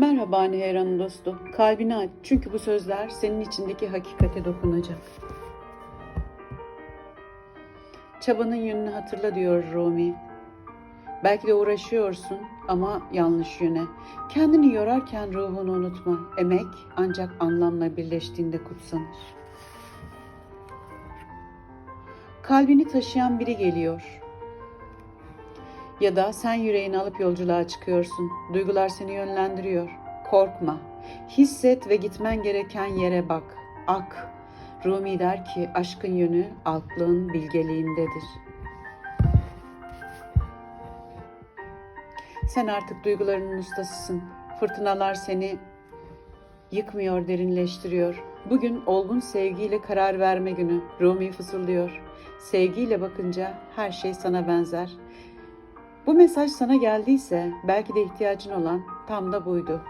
Merhaba Nehran dostu. Kalbini aç. Çünkü bu sözler senin içindeki hakikate dokunacak. Çabanın yönünü hatırla diyor Rumi. Belki de uğraşıyorsun ama yanlış yöne. Kendini yorarken ruhunu unutma. Emek ancak anlamla birleştiğinde kutsanır. Kalbini taşıyan biri geliyor. Ya da sen yüreğini alıp yolculuğa çıkıyorsun. Duygular seni yönlendiriyor. Korkma. Hisset ve gitmen gereken yere bak. Ak. Rumi der ki aşkın yönü aklın bilgeliğindedir. Sen artık duygularının ustasısın. Fırtınalar seni yıkmıyor, derinleştiriyor. Bugün olgun sevgiyle karar verme günü. Rumi fısıldıyor. Sevgiyle bakınca her şey sana benzer. Bu mesaj sana geldiyse belki de ihtiyacın olan tam da buydu.